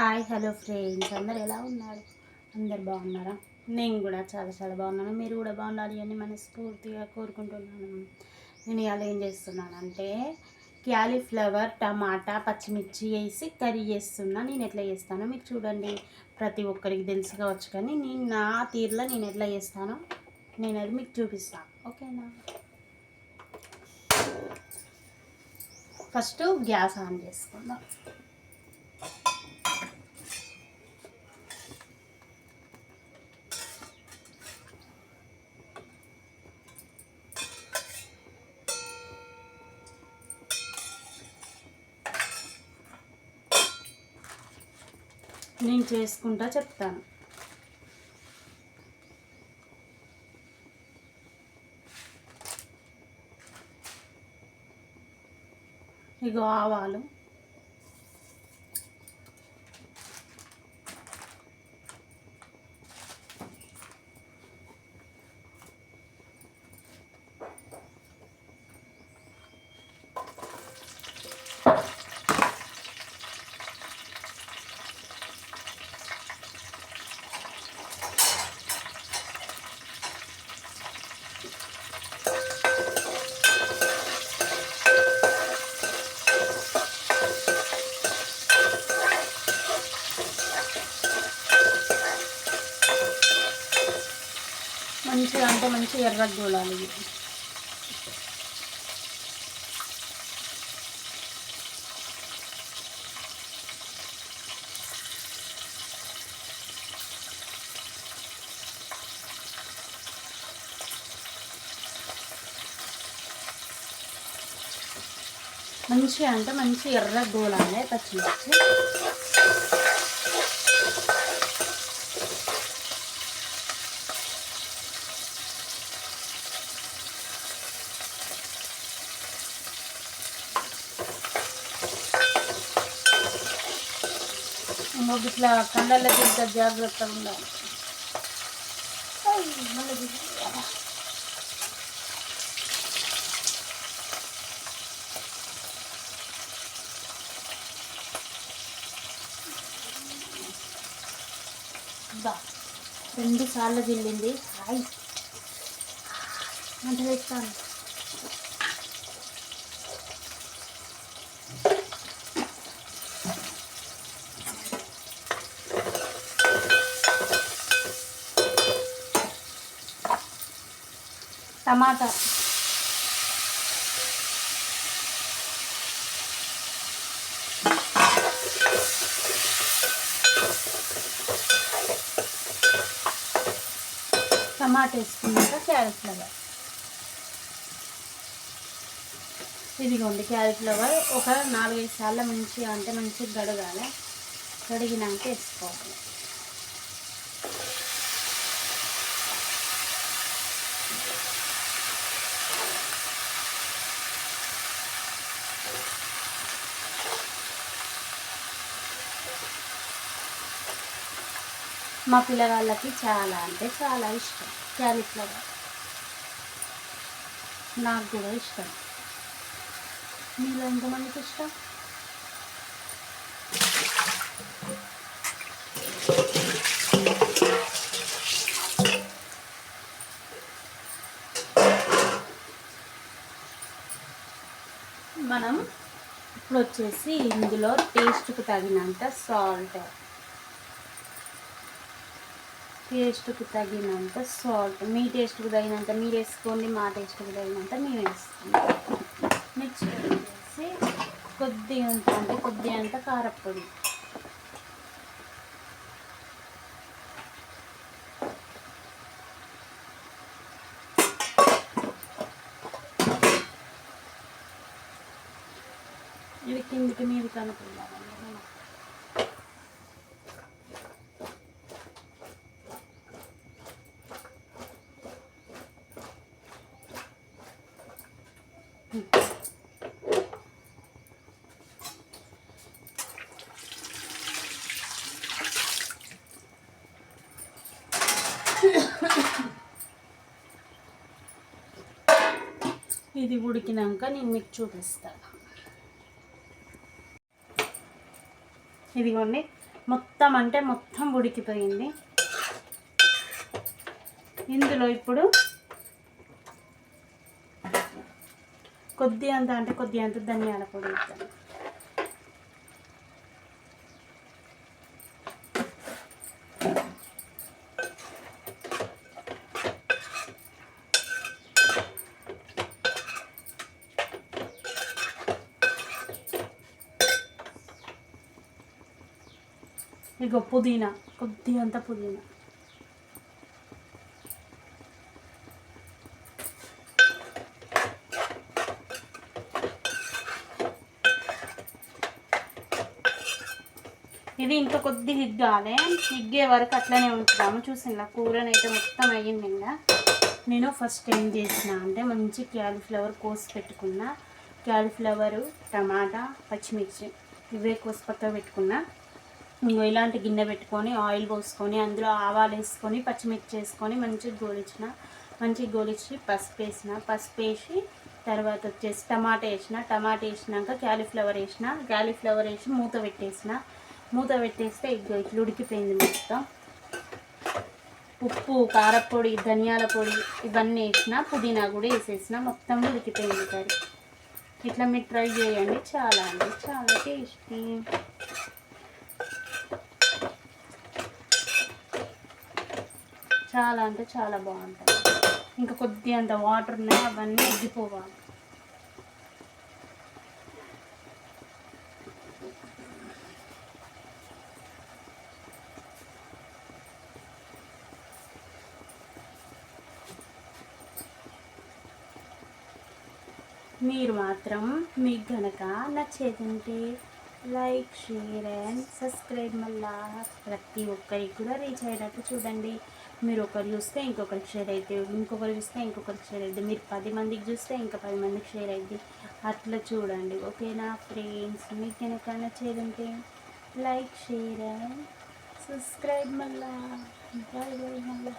Hi hello friends. అందరు ఎలా ఉన్నారు? అందరు బాగున్నారా? నేను కూడా చాలా చాలా బాగున్నాను. మీరు కూడా బాగుండాలి అని మనస్ఫూర్తిగా కోరుకుంటున్నాను. నేను ఇవాళ ఏం చేస్తున్నాను అంటే క్యాలీఫ్లవర్ టమాటా పచ్చిమిర్చి వేసి కర్రీ చేస్తున్నా. నేను ఎట్లా చేస్తానో మీరు చూడండి. ప్రతి ఒక్కరికి తెలుసు కావచ్చు కానీ నేను నా తీరులో నేను ఎట్లా చేస్తానో నేను అది మీకు చూపిస్తాను ఓకేనా? ఫస్ట్ గ్యాస్ ఆన్ చేసుకుందాం. నేను చేసుకుంటా చెప్తాను. ఇగో ఆవాలు. మంచిగా అంటే మంచిగా ఎర్రగా గోలాలి ఇవి. మంచిగా అంటే మంచి ఎర్ర గోలాలి పచ్చిమిర్చి ఇంకొక ఇట్లా కండలకి ఇంత జాగ్రత్తగా ఉండాలి ఐ, మళ్ళీ బా రెండు సార్లు జిల్లింది హాయ్ మంట వేస్తాను టమాటా. టమాటా వేసుకున్నాక క్యారెట్ ఫ్లవర్. ఇదిగోండి క్యారెట్ ఫ్లవర్. ఒక నాలుగైదు సార్లు మంచిగా అంటే మంచిగా గడగాలి. గడిగినాక వేసుకోవాలి. మా పిల్లగాళ్ళకి చాలా అంటే చాలా ఇష్టం. క్యాలీఫ్లవర్ నాకు కూడా ఇష్టం. మీలో ఎంతమందికి ఇష్టం? మనం ఇప్పుడు వచ్చేసి ఇందులో టేస్ట్కి తగినంత సాల్ట్ టేస్ట్కి తగినంత సాల్ట్ మీ టేస్ట్కి తగినంత మీరు వేసుకోండి మా టేస్ట్కి తగినంత మేము వేసుకోండి నెక్స్ట్ వచ్చేసి కొద్దిగా అంత అంటే కొద్దిగా అంత కారపొడి. ఇది కిందికి మీరు కనుక్కుందామండి మనం ఇది ఉడికినాక నేను మీకు చూపిస్తాను ఇదిగోండి మొత్తం అంటే మొత్తం ఉడికిపోయింది. ఇందులో ఇప్పుడు కొద్ది అంత అంటే కొద్ది అంత ధనియాల పొడి వేద్దాం. ఇగో పుదీనా కొద్ది అంత పుదీనా. ఇది ఇంకా కొద్ది హిగ్గాలి హిగ్గే వరకు అట్లనే ఉంచుదాము. చూసిన కూరనైతే మొత్తం అయ్యింది ఇంకా. నేను ఫస్ట్ ఏం చేసిన అంటే మంచి క్యాలీఫ్లవర్ కోసి పెట్టుకున్న. క్యాలీఫ్లవరు టమాటా పచ్చిమిర్చి ఇవే కోసి పక్క పెట్టుకున్నా. ఇంకో ఇలాంటి గిన్నె పెట్టుకొని ఆయిల్ పోసుకొని అందులో ఆవాలు వేసుకొని పచ్చిమిర్చి వేసుకొని మంచిగా గోలిచిన మంచిగా గోలిచి పసుపు వేసిన. పసుపు వేసి తర్వాత వచ్చేసి టమాటా వేసిన. టమాటా వేసినాక క్యాలీఫ్లవర్ వేసిన. క్యాలీఫ్లవర్ వేసి మూత పెట్టేసిన. మూత పెట్టేస్తే ఇగో ఇట్లా ఉడికిపోయింది మొత్తం. ఉప్పు కారపొడి ధనియాల పొడి ఇవన్నీ వేసిన పుదీనా కూడా వేసేసిన మొత్తం ఉడికిపోయింది కర్రీ. ఇట్లా మీరు ట్రై చేయండి చాలా అండి చాలా టేస్టీ. చాలా అంటే చాలా బాగుంటుంది ఇంకా కొద్ది అంత వాటర్ ఉన్నాయి అవన్నీ ఎగ్గిపోవాలి మీరు మాత్రం మీకు గనక నచ్చేదంటే లైక్ షేర్ అండ్ సబ్స్క్రైబ్. మళ్ళా ప్రతి ఒక్కరికి కూడా రీచ్ అయ్యేటట్టు చూడండి. మీరు ఒకరు చూస్తే ఇంకొకరికి షేర్ అయితే ఇంకొకరు చూస్తే ఇంకొకరికి షేర్ అవుతుంది మీరు పది మందికి చూస్తే ఇంకా పది మందికి షేర్ అవుతుంది అట్లా చూడండి. ఓకేనా ఫ్రెండ్స్? మీకు కనుక నచ్చేదంటే లైక్ షేర్ అండ్ సబ్స్క్రైబ్ మళ్ళా. బాయ్ బాయ్ మళ్ళీ.